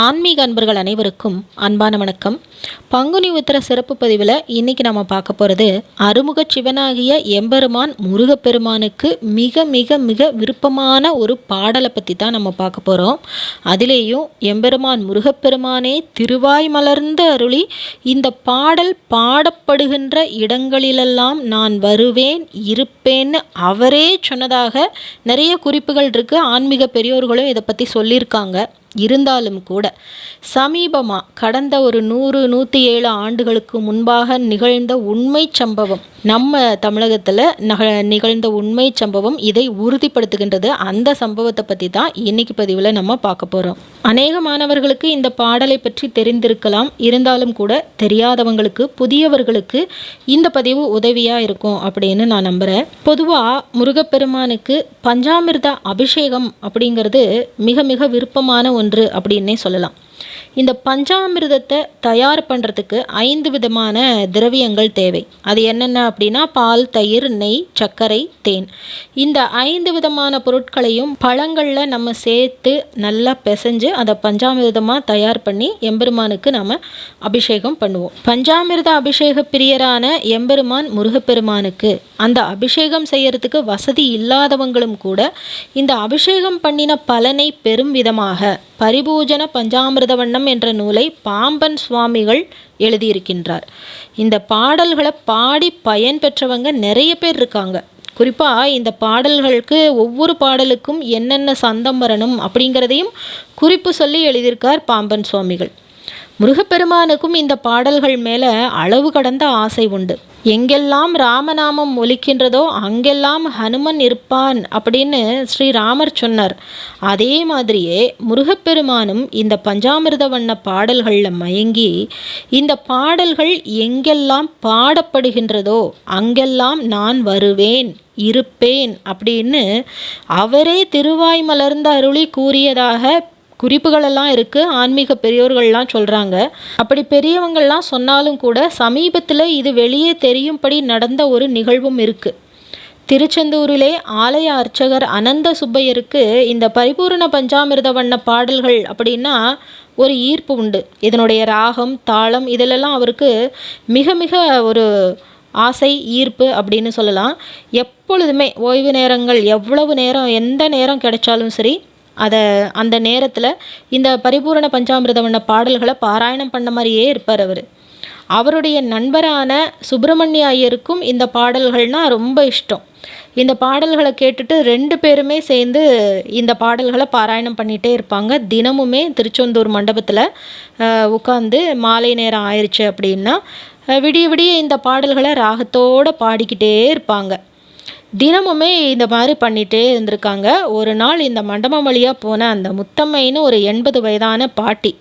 ஆன்மீக அன்பர்கள் அனைவருக்கும் அன்பான வணக்கம். பங்குனி உத்திர சிறப்பு பதிவில் இன்றைக்கி நம்ம பார்க்க போகிறது அருமுக சிவனாகிய எம்பெருமான் முருகப்பெருமானுக்கு மிக மிக மிக விருப்பமான ஒரு பாடலை பற்றி தான் நம்ம பார்க்க போகிறோம் அதிலேயும் எம்பெருமான் முருகப்பெருமானே திருவாய் மலர்ந்த அருளி இந்த பாடல் பாடப்படுகின்ற இடங்களிலெல்லாம் நான் வருவேன் இருப்பேன்னு அவரே சொன்னதாக நிறைய குறிப்புகள் இருக்குது ஆன்மீக பெரியோர்களும் இதை பற்றி சொல்லியிருக்காங்க. இருந்தாலும் கூட சமீபமாக கடந்த ஒரு நூறு நூற்றி ஏழு ஆண்டுகளுக்கு முன்பாக நிகழ்ந்த உண்மை சம்பவம் நம்ம தமிழகத்தில் நக நிகழ்ந்த உண்மை சம்பவம் இதை உறுதிப்படுத்துகின்றது. அந்த சம்பவத்தை பற்றி தான் இன்னைக்கு பதிவில் நம்ம பார்க்க போகிறோம் அநேக மாணவர்களுக்கு இந்த பாடலை பற்றி தெரிந்திருக்கலாம். இருந்தாலும் கூட தெரியாதவங்களுக்கு புதியவர்களுக்கு இந்த பதிவு உதவியாக இருக்கும் அப்படின்னு நான் நம்புகிறேன் பொதுவாக முருகப்பெருமானுக்கு பஞ்சாமிர்த அபிஷேகம் அப்படிங்கிறது மிக மிக விருப்பமான ஒன்று ஒன்று அப்படின்னே சொல்லலாம். இந்த பஞ்சாமிர்தத்தை தயார் பண்ணுறதுக்கு ஐந்து விதமான திரவியங்கள் தேவை. அது என்னென்ன அப்படின்னா பால் தயிர் நெய் சர்க்கரை தேன். இந்த ஐந்து விதமான பொருட்களையும் பழங்களில் நம்ம சேர்த்து நல்லா பிசைஞ்சு அதை பஞ்சாமிர்தமாக தயார் பண்ணி எம்பெருமானுக்கு நம்ம அபிஷேகம் பண்ணுவோம். பஞ்சாமிர்த அபிஷேக பிரியரான எம்பெருமான் முருகப்பெருமானுக்கு அந்த அபிஷேகம் செய்யறதுக்கு வசதி இல்லாதவங்களும் கூட இந்த அபிஷேகம் பண்ணின பலனை பெரும் விதமாக பரிபூஜன பஞ்சாமிர்த வண்ணம் என்ற நூலை பாம்பன் சுவாமிகள் எழுதியிருக்கின்றார். இந்த பாடல்களை பாடி பயன் பெற்றவங்க நிறைய பேர் இருக்காங்க. குறிப்பாக இந்த பாடல்களுக்கு ஒவ்வொரு பாடலுக்கும் என்னென்ன சந்தம் வரணும் அப்படிங்கிறதையும் குறிப்பு சொல்லி எழுதியிருக்கார் பாம்பன் சுவாமிகள். முருகப்பெருமானுக்கும் இந்த பாடல்கள் மேலே அளவு கடந்த ஆசை உண்டு. எங்கெல்லாம் ராமநாமம் ஒலிக்கின்றதோ அங்கெல்லாம் ஹனுமன் இருப்பான் அப்படின்னு ஸ்ரீராமர் சொன்னார். அதே மாதிரியே முருகப்பெருமானும் இந்த பஞ்சாமிர்த வண்ண பாடல்களில் மயங்கி இந்த பாடல்கள் எங்கெல்லாம் பாடப்படுகின்றதோ அங்கெல்லாம் நான் வருவேன் இருப்பேன் அப்படின்னு அவரே திருவாய் மலர்ந்த அருளி கூறியதாக குறிப்புகளெல்லாம் இருக்குது ஆன்மீக பெரியோர்கள்லாம் சொல்கிறாங்க அப்படி பெரியவங்கள்லாம் சொன்னாலும் கூட சமீபத்தில் இது வெளியே தெரியும்படி நடந்த ஒரு நிகழ்வும் இருக்குது திருச்செந்தூரிலே ஆலய அர்ச்சகர் அனந்த சுப்பையருக்கு இந்த பரிபூரண பஞ்சாமிர்த வண்ண பாடல்கள் அப்படின்னா ஒரு ஈர்ப்பு உண்டு. இதனுடைய ராகம் தாளம் இதிலெல்லாம் அவருக்கு மிக மிக ஒரு ஆசை ஈர்ப்பு அப்படின்னு சொல்லலாம். எப்பொழுதுமே ஓய்வு நேரங்கள் எவ்வளவு நேரம் எந்த நேரம் கிடைச்சாலும் சரி அதை அந்த நேரத்தில் இந்த பரிபூரண பஞ்சாமிர்தவண்ண பாடல்களை பாராயணம் பண்ண மாதிரியே இருப்பார் அவர். அவருடைய நண்பரான சுப்பிரமணிய ஐயருக்கும் இந்த பாடல்கள்னால் ரொம்ப இஷ்டம். இந்த பாடல்களை கேட்டுட்டு ரெண்டு பேருமே சேர்ந்து இந்த பாடல்களை பாராயணம் பண்ணிகிட்டே இருப்பாங்க. தினமுமே திருச்செந்தூர் மண்டபத்தில் உட்காந்து மாலை நேரம் ஆயிடுச்சு அப்படின்னா விடிய விடிய இந்த பாடல்களை ராகத்தோடு பாடிக்கிட்டே இருப்பாங்க. தினமுமே இந்த மாதிரி பண்ணிகிட்டே இருந்திருக்காங்க. ஒரு நாள் இந்த மண்டபம் வழியாக போன அந்த முத்தம்மைன்னு ஒரு எண்பது வயதான பாட்டி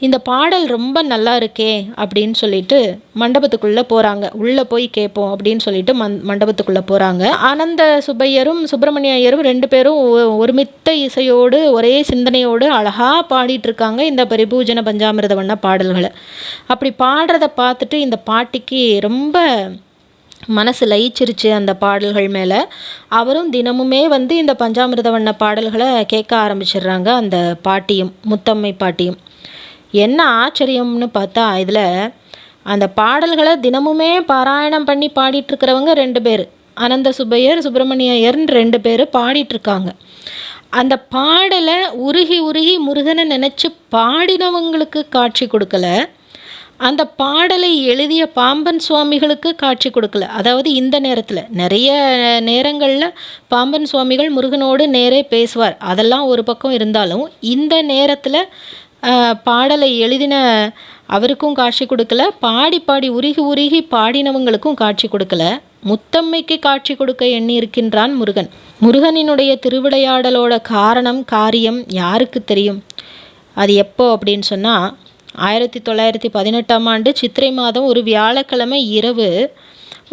இந்த பாடல் ரொம்ப நல்லா இருக்கே அப்படின்னு சொல்லிட்டு மண்டபத்துக்குள்ளே போகிறாங்க உள்ளே போய் கேட்போம் அப்படின்னு சொல்லிட்டு மண் மண்டபத்துக்குள்ளே போகிறாங்க ஆனந்த சுப்பையரும் சுப்பிரமணிய ஐயரும் ரெண்டு பேரும் ஒருமித்த இசையோடு ஒரே சிந்தனையோடு அழகாக பாடிட்டு இருக்காங்க இந்த பரிபூஜன பஞ்சாமிரத வண்ண பாடல்களை. அப்படி பாடுறதை பார்த்துட்டு இந்த பாட்டிக்கு ரொம்ப மனசு லயிச்சிருச்சு அந்த பாடல்கள் மேலே. அவரும் தினமுமே வந்து இந்த பஞ்சாமிரத வண்ண பாடல்களை கேட்க ஆரம்பிச்சிடுறாங்க அந்த பாட்டியும் முத்தம்மை பாட்டியும். என்ன ஆச்சரியம்னு பார்த்தா இதில் அந்த பாடல்களை தினமுமே பாராயணம் பண்ணி பாடிட்டுருக்கிறவங்க ரெண்டு பேர். அனந்த சுப்பையர் சுப்பிரமணியர்னு ரெண்டு பேர் பாடிட்டுருக்காங்க. அந்த பாடலை உருகி உருகி முருகனை நினச்சி பாடினவங்களுக்கு காட்சி கொடுக்கல. அந்த பாடலை எழுதிய பாம்பன் சுவாமிகளுக்கு காட்சி கொடுக்கல. அதாவது இந்த நேரத்தில். நிறைய நேரங்களில் பாம்பன் சுவாமிகள் முருகனோடு நேரே பேசுவார். அதெல்லாம் ஒரு பக்கம் இருந்தாலும் இந்த நேரத்தில் பாடலை எழுதின அவருக்கும் காட்சி கொடுக்கல. பாடி பாடி உருகி உருகி பாடினவங்களுக்கும் காட்சி கொடுக்கல. முத்தம்மைக்கு காட்சி கொடுக்க எண்ணி இருக்கின்றான் முருகன். முருகனினுடைய திருவிளையாடலோட காரணம் காரியம் யாருக்கு தெரியும்? அது எப்போ அப்படின்னு சொன்னால் ஆயிரத்தி தொள்ளாயிரத்தி பதினெட்டாம் ஆண்டு சித்திரை மாதம் ஒரு வியாழக்கிழமை இரவு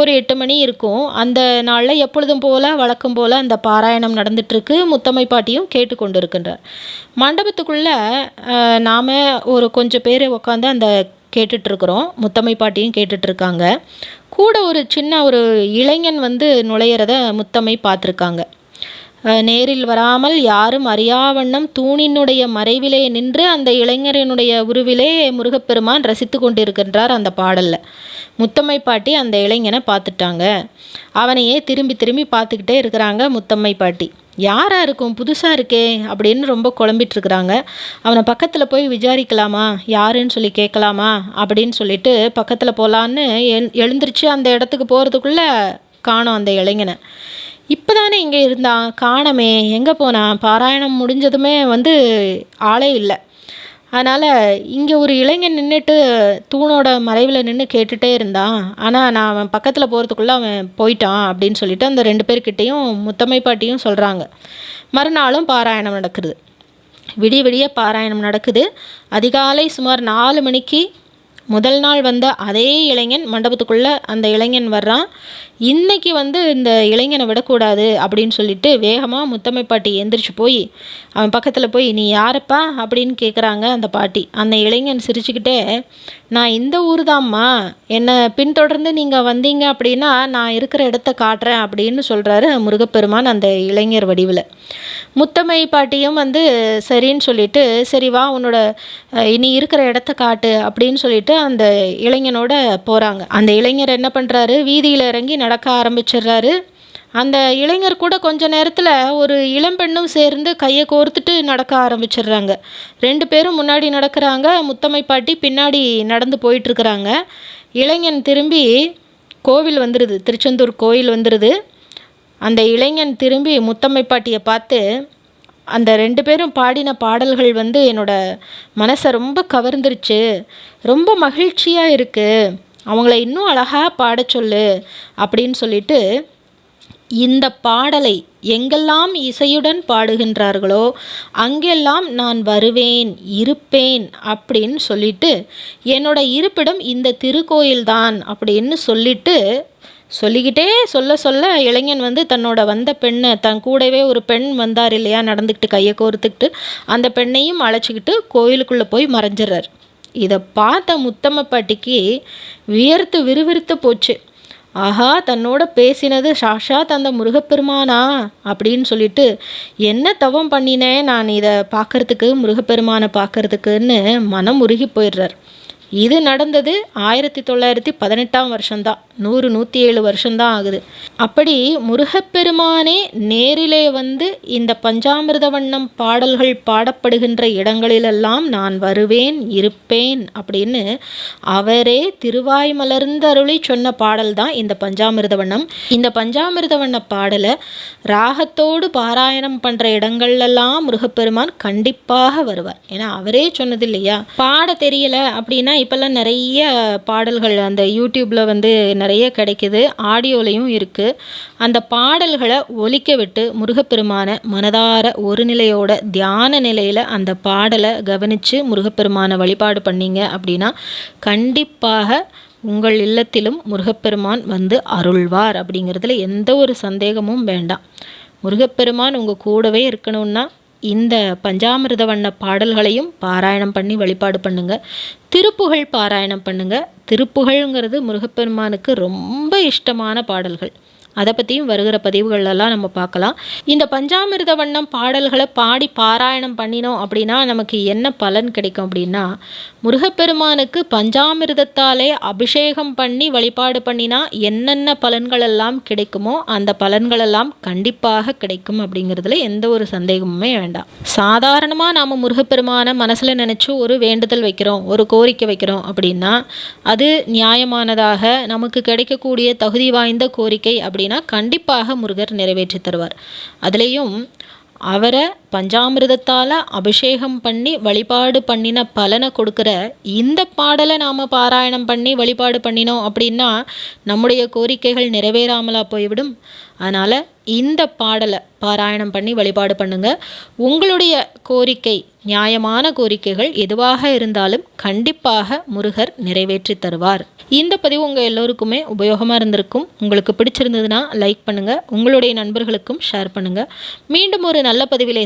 ஒரு எட்டு மணி இருக்கும். அந்த நாளில் எப்பொழுதும் போல் வழக்கம் போல் அந்த பாராயணம் நடந்துட்டுருக்கு. முத்தம்மை பாட்டியும் கேட்டுக்கொண்டு இருக்கின்றார் மண்டபத்துக்குள்ளே நாம் ஒரு கொஞ்சம் பேர் உட்காந்து அந்த கேட்டுட்ருக்குறோம் முத்தம்மை பாட்டியும் கேட்டுட்ருக்காங்க கூட ஒரு சின்ன ஒரு இளைஞன் வந்து நுழையிறத முத்தம்மை பார்த்துருக்காங்க நேரில் வராமல் யாரும் அறியாவண்ணம் தூணினுடைய மறைவிலே நின்று அந்த இளைஞரினுடைய உருவிலே முருகப்பெருமான் ரசித்து கொண்டிருக்கின்றார் அந்த பாடலில். முத்தம்மை பாட்டி அந்த இளைஞனை பார்த்துட்டாங்க. அவனையே திரும்பி திரும்பி பார்த்துக்கிட்டே இருக்கிறாங்க முத்தம்மை பாட்டி. யாராக இருக்கும்? புதுசாக இருக்கே அப்படின்னு ரொம்ப குழம்பிட்டுருக்குறாங்க அவனை பக்கத்தில் போய் விசாரிக்கலாமா? யாருன்னு சொல்லி கேட்கலாமா? அப்படின்னு சொல்லிட்டு பக்கத்தில் போகலான்னு எழு எழுந்திரிச்சு அந்த இடத்துக்கு போகிறதுக்குள்ளே காணும் அந்த இளைஞனை. இப்போ தானே இங்கே இருந்தான் காணமே எங்கே போனான்? பாராயணம் முடிஞ்சதுமே வந்து ஆளே இல்லை. அதனால் இங்கே ஒரு இளைஞன் நின்றுட்டு தூணோட மறைவில் நின்று கேட்டுகிட்டே இருந்தான். ஆனால் நான் அவன் பக்கத்தில் போகிறதுக்குள்ளே அவன் போயிட்டான் அப்படின்னு சொல்லிட்டு அந்த ரெண்டு பேர்கிட்டேயும் முத்தம்மை பாட்டியும் சொல்கிறாங்க மறுநாளும் பாராயணம் நடக்குது. விடிய விடிய பாராயணம் நடக்குது. அதிகாலை சுமார் நாலு மணிக்கு முதல் நாள் வந்த அதே இளைஞன் மண்டபத்துக்குள்ளே அந்த இளைஞன் வர்றான். இன்னைக்கு வந்து இந்த இளைஞனை விடக்கூடாது அப்படின்னு சொல்லிட்டு வேகமாக முத்தம்மை பாட்டி எந்திரிச்சு போய் அவன் பக்கத்தில் போய் நீ யாரப்பா? அப்படின்னு கேட்குறாங்க அந்த பாட்டி. அந்த இளைஞன் சிரிச்சுக்கிட்டே நான் இந்த ஊர் தாம்மா என்னை பின்தொடர்ந்து நீங்கள் வந்தீங்க அப்படின்னா நான் இருக்கிற இடத்த காட்டுறேன் அப்படின்னு சொல்கிறாரு முருகப்பெருமான் அந்த இளைஞர் வடிவில். முத்தம்மை பாட்டியும் வந்து சரின்னு சொல்லிட்டு சரி வா உன்னோட இனி இருக்கிற இடத்த காட்டு அப்படின்னு சொல்லிட்டு அந்த இளைஞனோட போகிறாங்க அந்த இளைஞர் என்ன பண்ணுறாரு வீதியில் இறங்கி நடக்க ஆரம்பிச்சிடுறாரு. அந்த இளைஞர் கூட கொஞ்ச நேரத்தில் ஒரு இளம்பெண்ணும் சேர்ந்து கையை கோர்த்துட்டு நடக்க ஆரம்பிச்சிடுறாங்க. ரெண்டு பேரும் முன்னாடி நடக்கிறாங்க. முத்தம்மை பாட்டி பின்னாடி நடந்து போயிட்டுருக்குறாங்க. இளைஞன் திரும்பி கோவில் வந்துடுது திருச்செந்தூர் கோயில் வந்துடுது அந்த இளைஞன் திரும்பி முத்தம்மை பாட்டியை பார்த்து அந்த ரெண்டு பேரும் பாடின பாடல்கள் வந்து என்னோட மனசை ரொம்ப கவர்ந்துருச்சு. ரொம்ப மகிழ்ச்சியாக இருக்குது அவங்கள இன்னும் அழகாக பாட சொல்லு. அப்படின்னு சொல்லிட்டு இந்த பாடலை எங்கெல்லாம் இசையுடன் பாடுகின்றார்களோ அங்கெல்லாம் நான் வருவேன் இருப்பேன் அப்படின்னு சொல்லிட்டு என்னோட இருப்பிடம் இந்த திருக்கோயில்தான் அப்படின்னு சொல்லிட்டு சொல்லிக்கிட்டே சொல்ல சொல்ல இளைஞன் வந்து தன்னோட வந்த பெண்ணை தன் கூடவே ஒரு பெண் வந்தார் இல்லையா நடந்துக்கிட்டு கையை கோர்த்துக்கிட்டு அந்த பெண்ணையும் அழைச்சிக்கிட்டு கோயிலுக்குள்ளே போய் மறைஞ்சிடுறார் இதை பார்த்த முத்தம்ம பாட்டிக்கு வியர்த்து விறுவிறுத்து போச்சு. ஆஹா தன்னோட பேசினது சாஷாத் அந்த முருகப்பெருமானா? அப்படின்னு சொல்லிட்டு என்ன தவம் பண்ணினேன் நான் இதை பார்க்கறதுக்கு முருகப்பெருமானை பார்க்கறதுக்குன்னு மனம் உருகி போயிடுறார். இது நடந்தது ஆயிரத்தி தொள்ளாயிரத்தி பதினெட்டாம் வருஷம்தான். நூறு நூற்றி ஏழு வருஷம்தான் ஆகுது. அப்படி முருகப்பெருமானே நேரிலே வந்து இந்த பஞ்சாமிர்த வண்ணம் பாடல்கள் பாடப்படுகின்ற இடங்களிலெல்லாம் நான் வருவேன் இருப்பேன் அப்படின்னு அவரே திருவாய் மலர்ந்தருளி சொன்ன பாடல் தான் இந்த பஞ்சாமிர்த வண்ணம் இந்த பஞ்சாமிர்த வண்ண பாடலை ராகத்தோடு பாராயணம் பண்ணுற இடங்கள்லாம் முருகப்பெருமான் கண்டிப்பாக வருவார். ஏன்னா அவரே சொன்னது இல்லையா பாட தெரியல அப்படின்னா இப்போல்லாம் நிறைய பாடல்கள் அந்த யூடியூப்பில் வந்து நிறைய கிடைக்குது. ஆடியோலையும் இருக்குது அந்த பாடல்களை ஒலிக்க விட்டு முருகப்பெருமானை மனதார ஒரு நிலையோட தியான நிலையில் அந்த பாடலை கவனித்து முருகப்பெருமானை வழிபாடு பண்ணீங்க அப்படின்னா கண்டிப்பாக உங்கள் இல்லத்திலும் முருகப்பெருமான் வந்து அருள்வார் அப்படிங்கிறதுல எந்த ஒரு சந்தேகமும் வேண்டாம். முருகப்பெருமான் உங்கள் கூடவே இருக்கணும்னா இந்த பஞ்சாமிரத வண்ண பாடல்களையும் பாராயணம் பண்ணி வழிபாடு பண்ணுங்க. திருப்புகழ் பாராயணம் பண்ணுங்க. திருப்புகழ்ங்கிறது முருகப்பெருமானுக்கு ரொம்ப இஷ்டமான பாடல்கள். அதை பற்றியும் வருகிற பதிவுகளெல்லாம் நம்ம பார்க்கலாம். இந்த பஞ்சாமிர்த வண்ணம் பாடல்களை பாடி பாராயணம் பண்ணினோம் அப்படின்னா நமக்கு என்ன பலன் கிடைக்கும் அப்படின்னா முருகப்பெருமானுக்கு பஞ்சாமிர்தத்தாலே அபிஷேகம் பண்ணி வழிபாடு பண்ணினா என்னென்ன பலன்களெல்லாம் கிடைக்குமோ அந்த பலன்களெல்லாம் கண்டிப்பாக கிடைக்கும் அப்படிங்கிறதுல எந்த ஒரு சந்தேகமுமே வேண்டாம். சாதாரணமாக நாம் முருகப்பெருமானை மனசில் நினச்சி ஒரு வேண்டுதல் வைக்கிறோம் ஒரு கோரிக்கை வைக்கிறோம் அப்படின்னா அது நியாயமானதாக நமக்கு கிடைக்கக்கூடிய தகுதி வாய்ந்த கோரிக்கை அப்படின்னா கண்டிப்பாக முருகர் நிறைவேற்றி தருவார். அதுலேயும் அவரை பஞ்சாமிர்தத்தால் அபிஷேகம் பண்ணி வழிபாடு பண்ணின பலனை கொடுக்குற இந்த பாடலை நாம் பாராயணம் பண்ணி வழிபாடு பண்ணினோம் அப்படின்னா நம்முடைய கோரிக்கைகள் நிறைவேறாமலா போய்விடும். அதனால் இந்த பாடலை பாராயணம் பண்ணி வழிபாடு பண்ணுங்க. உங்களுடைய கோரிக்கை நியாயமான கோரிக்கைகள் எதுவாக இருந்தாலும் கண்டிப்பாக முருகர் நிறைவேற்றி தருவார். இந்த பதிவு உங்கள் எல்லோருக்குமே உபயோகமாக இருந்திருக்கும். உங்களுக்கு பிடிச்சிருந்ததுன்னா லைக் பண்ணுங்கள் உங்களுடைய நண்பர்களுக்கும் ஷேர் பண்ணுங்கள் மீண்டும் ஒரு நல்ல பதிவிலே